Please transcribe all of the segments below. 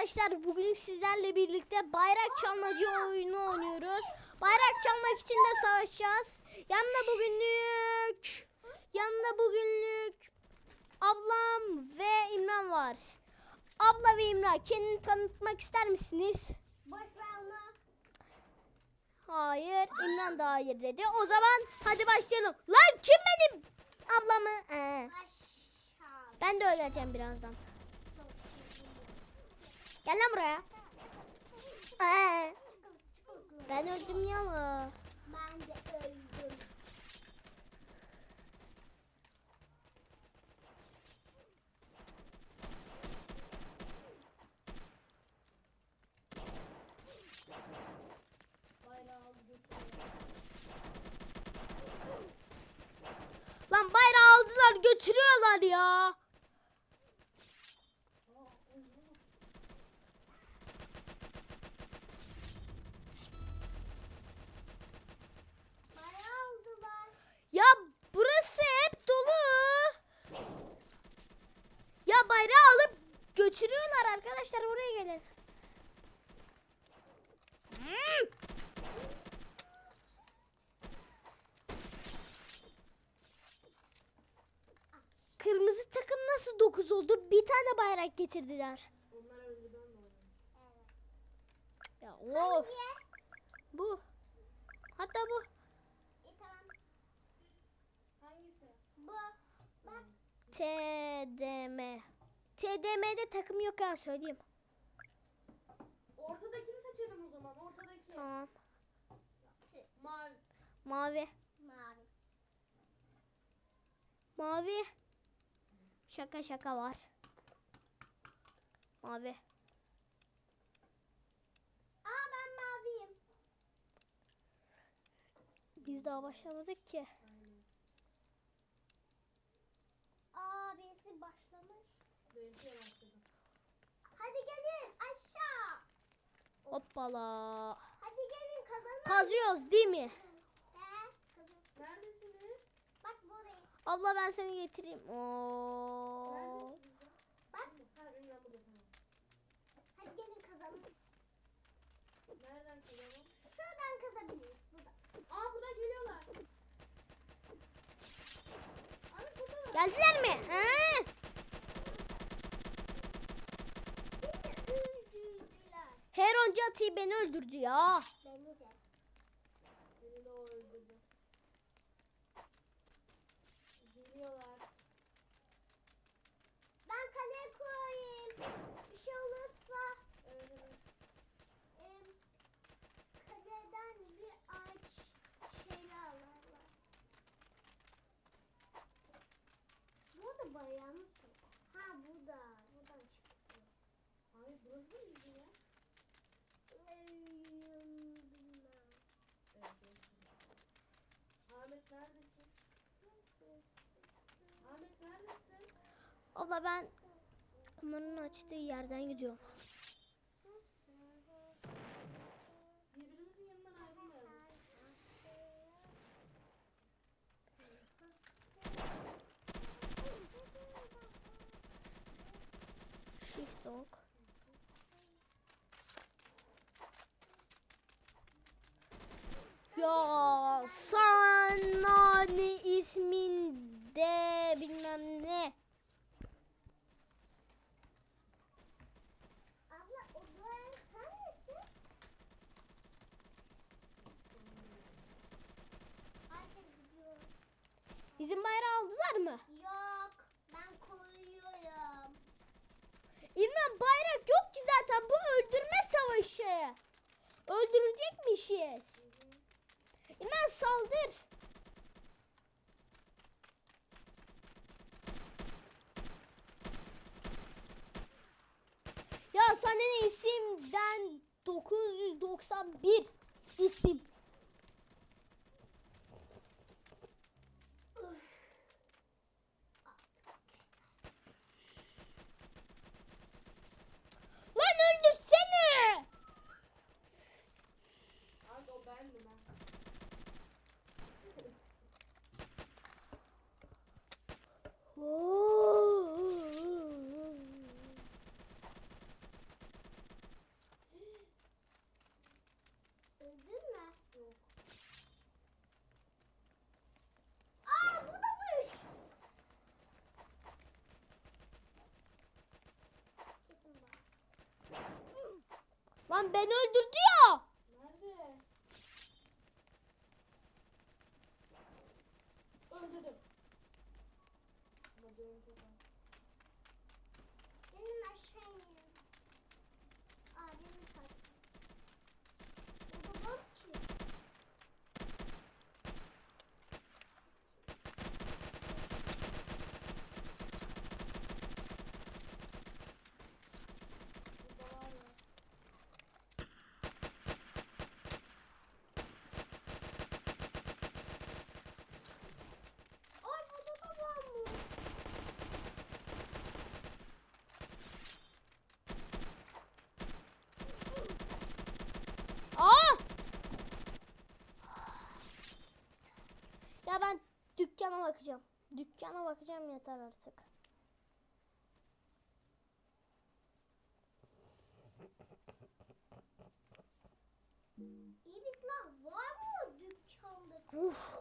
arkadaşlar bugün sizlerle birlikte bayrak çalmacı oyunu oynuyoruz. Bayrak çalmak için de savaşacağız. Yanında bugünlük yanında bugünlük ablam ve İmran var. Abla ve İmran kendini tanıtmak ister misiniz? Hayır. İmran da hayır dedi. O zaman hadi başlayalım. Lan kim benim ablamı? Ee, ben de öleceğim birazdan. Gel lan buraya. Ee, ben öldüm ya. Ben de öldüm. Lan bayrağı aldılar götürüyorlar ya. Para aldılar. Ya burası hep dolu. Ya bayrağı alıp götürüyorlar arkadaşlar buraya gelin. Hmm. Kırmızı takım nasıl 9 oldu? Bir tane bayrak getirdiler. Ya of. Bu. Hatta bu. İyi tamam. Hangisi? Bu. Bak. TDM. TDM'de takım yok ha söyleyeyim. Ortadakini seçelim o zaman. Ortadaki. Tamam. Mavi. Mavi. Mavi. Mavi. Şaka şaka var. Mavi. Aa ben maviyim. Biz daha başlamadık ki. Aa birisi başlamış. Benimki başladı. Hadi gelin. Hoppala. Hadi gelin kazanalım. Kazıyoruz değil mi? Neredesiniz? Bak buradayız. Abla ben seni getireyim. Oo. Neredesiniz? Bak. Hadi gelin kazanalım. Nereden kazanalım? Şuradan kazabiliriz. Burada. Aa buradan geliyorlar. Abi burada. Geldiler mi? Ha? Beni öldürdüler. Heroncu atıyı beni öldürdü ya. Beni de. Beni de öldürdü. Ben kaleye koyayım. Bir şey olursa kaleden bir ağaç şeyler alırlar. Burada bayağı mı? Ha burada. Buradan çıktı. Hayır burası mı bizim ya? Em, bilmem. Evet evet. Ahmet neredesin? Ahmet neredesin? Abla ben onların açtığı yerden gidiyorum. Shift ok. Ya sana ne isminde bilmem ne. Abla o duvar sen misin? Hadi gidiyorum. Bizim bayrağı aldılar mı? Yok. Ben koyuyorum. İlmen bayrak yok ki zaten bu öldürme savaşı. Öldürecekmişiz. İlmen saldır. Ya senin isimden 991 isim. Dükkana bakacağım. Dükkana bakacağım yeter artık. İyi bir silah var mı dükkanda? Uf.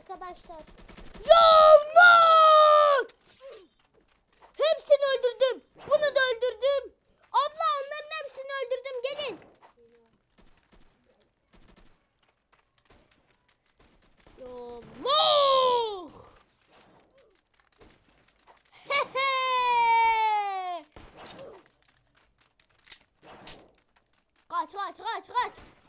arkadaşlar. Canlar! Hepsini öldürdüm. Bunu da öldürdüm. Abla onların hepsini öldürdüm. Gelin. Allah! kaç kaç kaç kaç.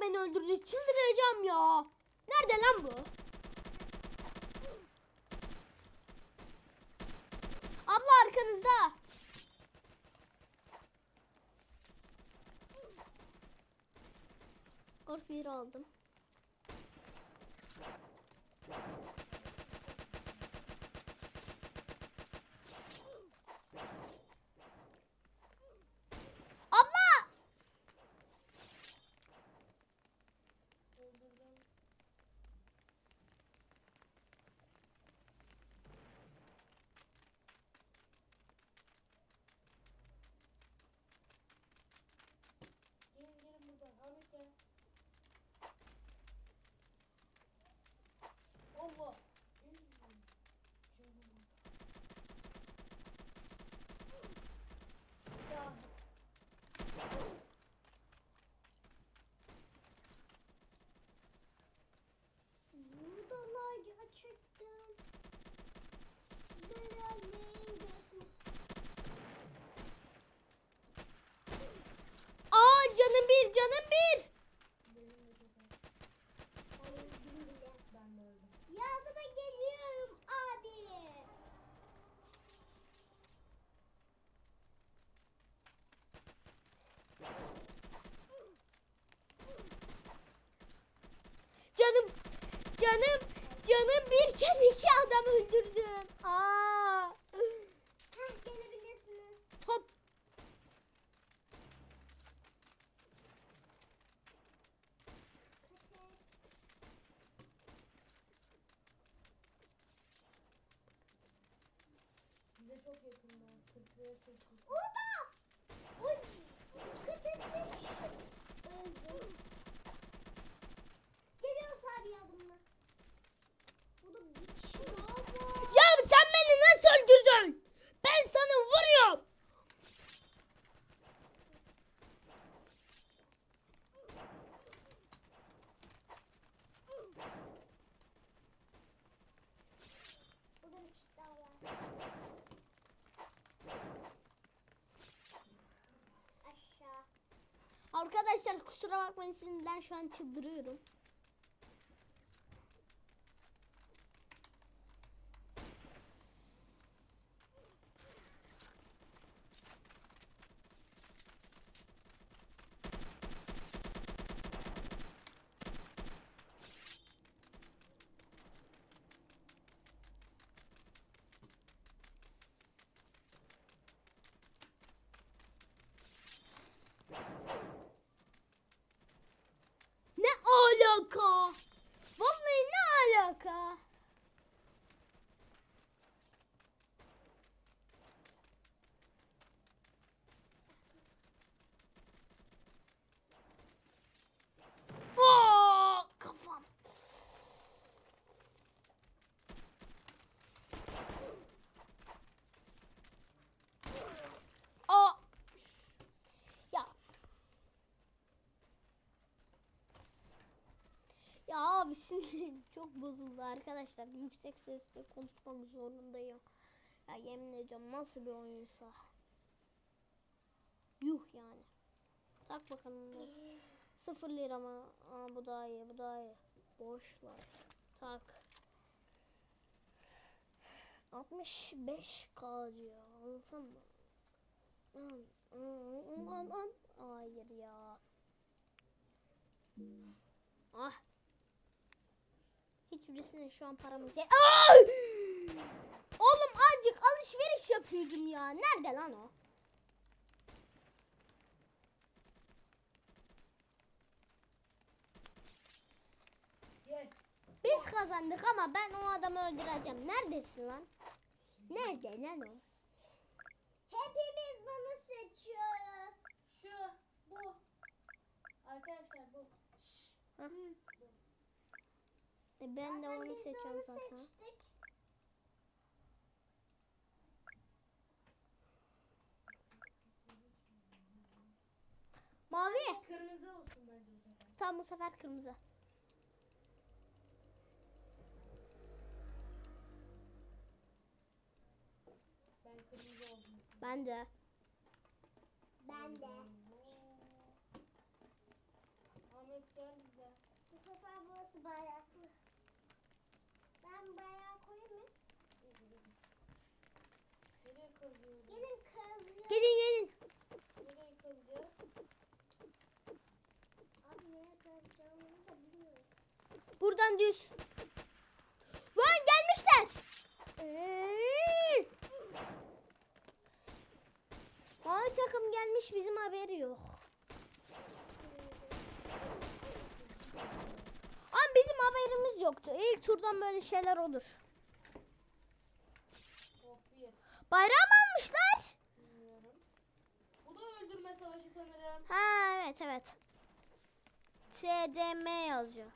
beni öldürdü. Çıldıracağım ya. Nerede lan bu? Abla arkanızda. Korku aldım. Canım, canım birken iki adam öldürdüm. Aa. Kusura bakmayın sinirden şu an çıldırıyorum. Ne alaka? Vallahi ne alaka? Aa, kafam. Aa. Ya Ya abi sinirim çok bozuldu arkadaşlar. Yüksek sesle konuşmak zorundayım. Ya yemin ediyorum nasıl bir oyunsa. Yuh yani. Tak bakalım. Sıfır lira mı? Aa, bu daha iyi bu daha iyi. Boşlar. Tak. 65 kalıyor. Anladın mı? An, an, an, an. Hayır ya. Ah. Hiçbirisine şu an paramız yok. Oğlum azıcık alışveriş yapıyordum ya. Nerede lan o? Biz kazandık ama ben o adamı öldüreceğim. Neredesin lan? Nerede lan o? Hepimiz bunu seçiyoruz. Şu. Bu. Arkadaşlar bu. Şşş. E ben de Zaten onu seçiyorum zaten. seçtik. Mavi. Kırmızı olsun bence bu sefer. Tam bu sefer kırmızı. Ben kırmızı oldum. Ben de. Ben de. Ahmet gel bize. Bu sefer burası bayraklı. Ben bayrağı koyayım mı? Nereye kazıyoruz? Gelin kazıyor. Gelin gelin. Nereye kazacağız? Abi nereye kazacağımızı da bilmiyoruz. Buradan düz. Lan gelmişler. Mavi takım gelmiş bizim haberi yok. Ama bizim haberimiz yoktu. İlk turdan böyle şeyler olur. Bayram almışlar. Bilmiyorum. Bu da öldürme savaşı sanırım. Ha evet evet. SDM yazıyor.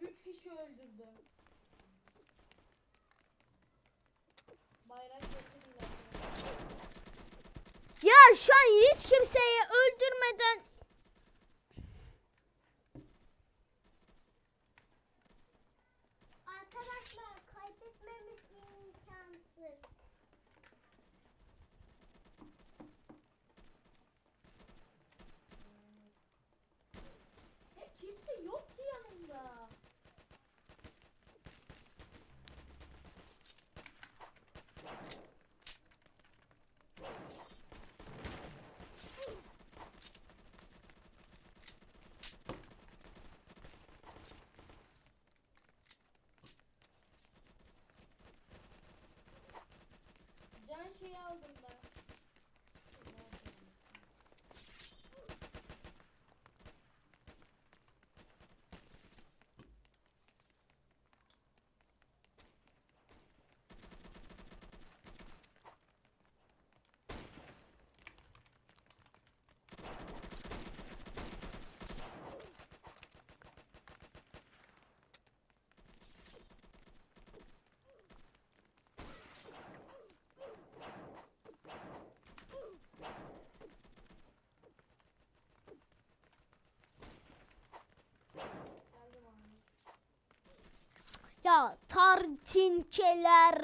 Üç kişi öldürdü. Bayrak getirin Ya şu an hiç kimseyi öldürmeden aldım ben. Tartinkeler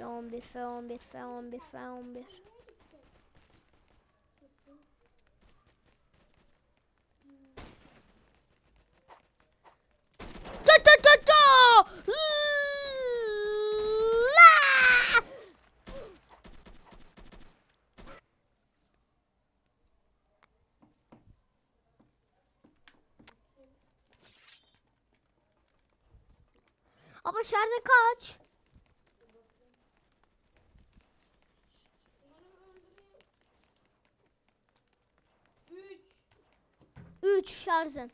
F11, F11, F11, F11. Kesin. Tu tu tu tu! La! Abla şarjın kaç? Üç. 3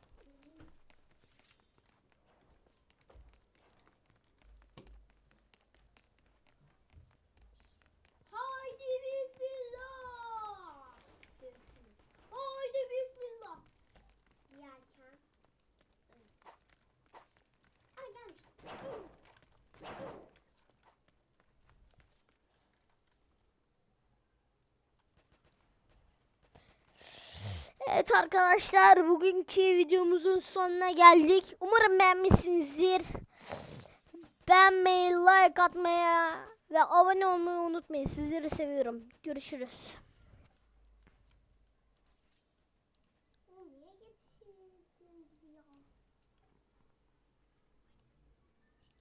Evet arkadaşlar bugünkü videomuzun sonuna geldik. Umarım beğenmişsinizdir. Beğenmeyi, like atmaya ve abone olmayı unutmayın. Sizleri seviyorum. Görüşürüz.